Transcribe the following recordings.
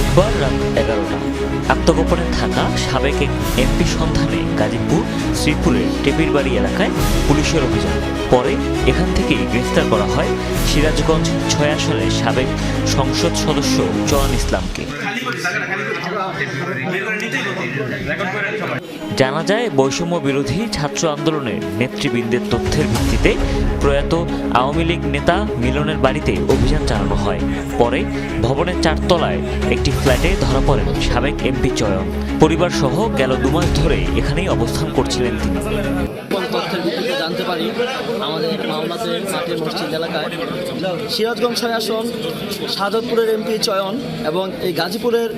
রোববার রাত এগারোটা। আত্মগোপনে থাকা সাবেক এমপি সন্ধানে গাজীপুর শ্রীপুরের টেপির বাড়ি এলাকায় পুলিশের অভিযান। পরে এখান থেকেই গ্রেফতার করা হয় সিরাজগঞ্জ ছয় আসনের সাবেক সংসদ সদস্য চয়ন ইসলামকে। জানা যায়, বৈষম্য বিরোধী ছাত্র আন্দোলনের নেতৃবৃন্দের তথ্যের ভিত্তিতে প্রয়াত আওয়ামী লীগ নেতা মিলনের বাড়িতে অভিযান চালানো হয়। পরে ভবনের চারতলায় একটি ফ্ল্যাটে ধরা পড়েন সাবেক এমপি চয়ন। পরিবার সহ গেল দুমাস ধরে এখানেই অবস্থান করছিলেন তিনি গোপন তথ্যের ভিত্তিতে জানতে পারি আমাদের মামলাতে মাঠে মসজিদ এলাকায়। সিরাজগঞ্জ ছয় আসন শাহজাদপুরের এমপি চয়ন এবং এই গাজীপুরের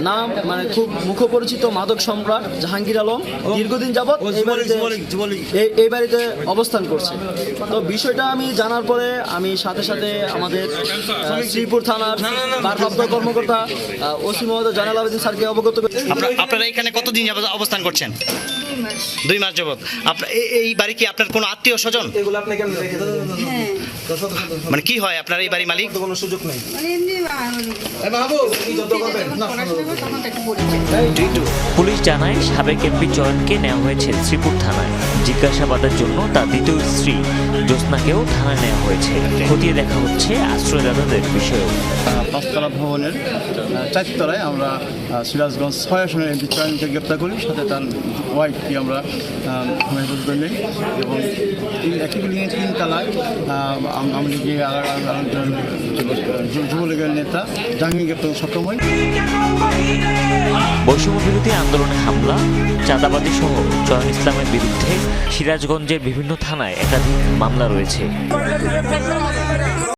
নাম মানে খুব মুখপরিচিত মাদক সম্রাট জাহাঙ্গীর আলম দীর্ঘদিন যাবৎ এই বাড়িতে এই- বাড়িতে অবস্থান করছে। তো বিষয়টা আমি জানার পরে আমি সাথে সাথে আমাদের শ্রীপুর থানার ভারপ্রাপ্ত কর্মকর্তা ওসি মহোদয় জয়নাল আবেদিন স্যারকে অবগত আপনারা আপনারা এখানে কতদিন যাবত অবস্থান করছেন? দুই মাস যাবত আপনার এই- বাড়ি কি আপনার কোনো আত্মীয় স্বজন? মানে কি হয়? আপনার এই বাড়ি মালিক? কোনো সুযোগ নেই। পুলিশ জানায় সাবেক এমপি চয়নকে নেওয়া হয়েছে শ্রীপুর থানায়। জিজ্ঞাসাবাদের জন্য তার দ্বিতীয় স্ত্রী জ্যোৎস্নাকেও থানায় নেওয়া হয়েছে। খতিয়ে দেখা হচ্ছে আশ্রয়দাতাদের বিষয়েও। আহ, পাঁচতলা ভবনের চারতলায় আমরা সিরাজগঞ্জ ছয় আসনের এমপি চয়নকে গ্রেপ্তার করি। সাথে তার ওয়াইফকে আমরা নেই এবং একই বিল্ডিংয়ের তিন হয় বৈষম্য আন্দোলনে হামলা চাঁদাবাদী সহ জয়ন ইসলামের বিরুদ্ধে সিরাজগঞ্জের বিভিন্ন থানায় একাধিক মামলা রয়েছে।